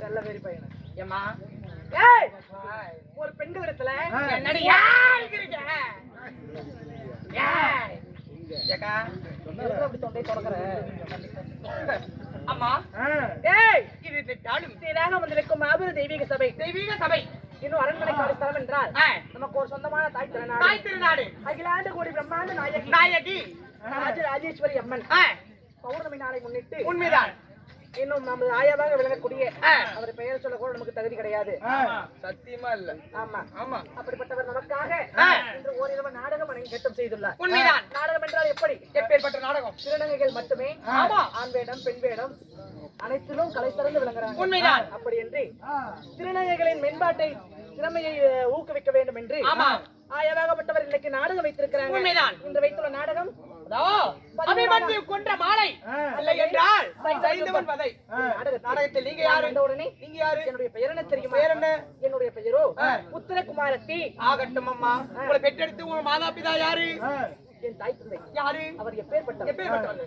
செல்ல வெறி பையன். ஏய் ஒரு என்னடி ஏக்கா அப்படி தொண்டை தொடக்கிற? அம்மா. ஏய் இது இந்த டாலும் சீராக வந்திருக்கும் மாபெரும் தெய்வீக சபை. தெய்வீக சபை. இன்னும் அரண்மனை காடு ஸ்தலம் என்றால் நமக்கு ஒரு சொந்தமான தாய் திருநாடு. தாய் திருநாடு. அகிலாண்டு கோடி பிரம்மாண்ட நாயகி. நாயகி. அம்மன். பௌர்ணமி நாளை முன்னிட்டு உண்மைதான். இன்னும் நமது ஆயாவாக விளங்கக்கூடிய. அவர் பெயர் சொல்ல கூட நமக்கு தகுதி கிடையாது. சத்தியமா இல்ல. ஆமா. ஆமா. அப்படிப்பட்டவர் நமக்காக. இன்று ஓரிரவு நாடகம் அரங்கேற்றம் செய்துள்ளார். உண்மைதான். நாடகம் என்றால் எப்படி? எப்பேற்பட்ட நாடகம்? திருநங்கைகள் மட்டுமே ஆமா. ஆண் வேடம் பெண் வேடம் அனைத்திலும் கலை சிறந்து விளங்குறாங்க. உண்மைதான். அப்படி என்று திருநங்கைகளின் மேம்பாட்டை திறமையை ஊக்குவிக்க வேண்டும் என்று. ஆயவாகப்பட்டவர் இன்னைக்கு நாடகம் வைத்திருக்கிறாங்க. உண்மைதான். இன்று வைத்துள்ள நாடகம் அபிமன்யு கொன்ற மாலை. இல்லை என்றால் சைந்தவன் நாடகத்தில் நீங்க யாரு? உடனே நீங்க யாரு? என்னுடைய பெயர் என்ன தெரியுமா? பேர் என்ன? என்னுடைய பெயரோ ஆ. உத்தரகுமாரத்தி. ஆகட்டும் அம்மா. உங்களை பெற்றெடுத்து உங்க மாதா பிதா யாரு என் தாய் தந்தை. யாரு? அவர் எப்பேற்பட்டவர். எப்பேற்பட்டவங்க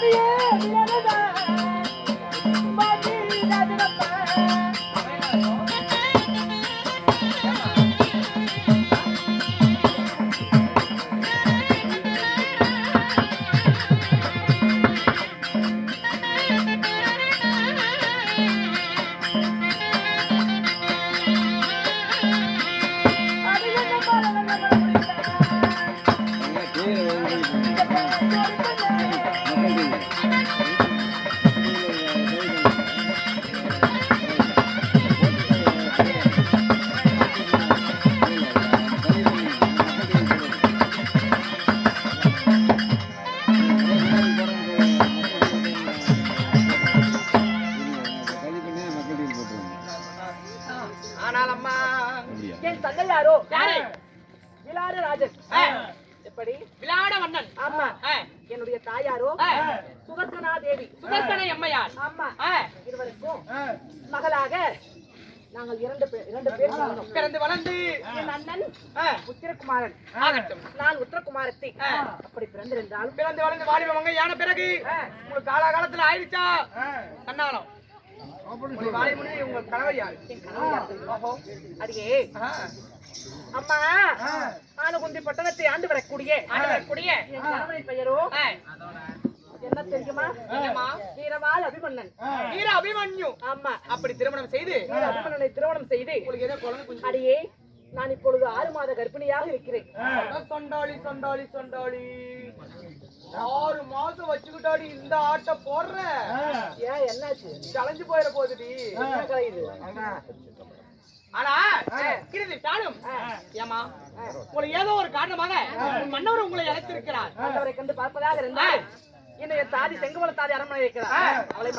Daddy, yeah, da da. அம்மா. என் தந்தையாரோ யாரு? விலாடு ராஜன். ஆ. எப்படி? விளையாட வண்ணன். ஆமா. ஆ, என்னுடைய தாயாரோ? ஆ, சுதர்சனா தேவி. சுதர்சன எம்மையார் ஆமா. இருவருக்கும் மகளாக நாங்கள் இரண்டு பேர் இரண்டு பேர். பிறந்து வளர்ந்து என் அண்ணன் உத்திரகுமாரன். ஆகட்டும். நான் உத்தரகுமாரத்தி. அப்படி பிறந்திருந்தாலும் பிறந்து வளர்ந்து வாலிப மங்கையான பிறகு. உங்களுக்கு காலாகாலத்துல ஆயிடுச்சா? கண்ணாலம். உங்க கணவர் யாரு? அடியே. அம்மா ஆனகுந்தி பட்டணத்தை ஆண்டு வரக்கூடிய ஆண்டு வரக்கூடிய பெயரோ? என்ன தெரியுமா? வீரவாள் அபிமன்னன் வீர அபிமன்யு. ஆமா. அப்படி திருமணம் செய்து? அபிமன்னனை திருமணம் செய்து உங்களுக்கு ஏதோ குழந்தை அடியே நான் இப்பொழுது ஆறு மாத கர்ப்பிணியாக இருக்கிறேன். சொண்டாளி சொண்டாளி சொண்டாளி மாசம் வச்சுக்கிட்டாடி இந்த ஆட்ட போடுற. ஏன் என்னாச்சு? கலைஞ்சு போயிட போகுதுடி. என்ன கலையுது? ஆனா கிருதி தானும் ஏமா உங்களுக்கு ஏதோ ஒரு காரணமாக மன்னவர் உங்களை அழைத்திருக்கிறார். ஆண்டவரை கண்டு பார்ப்பதாக இருந்தால் இன்னும் என் தாதி செங்கமல தாதி அரண்மனை இருக்கிறார் அவளை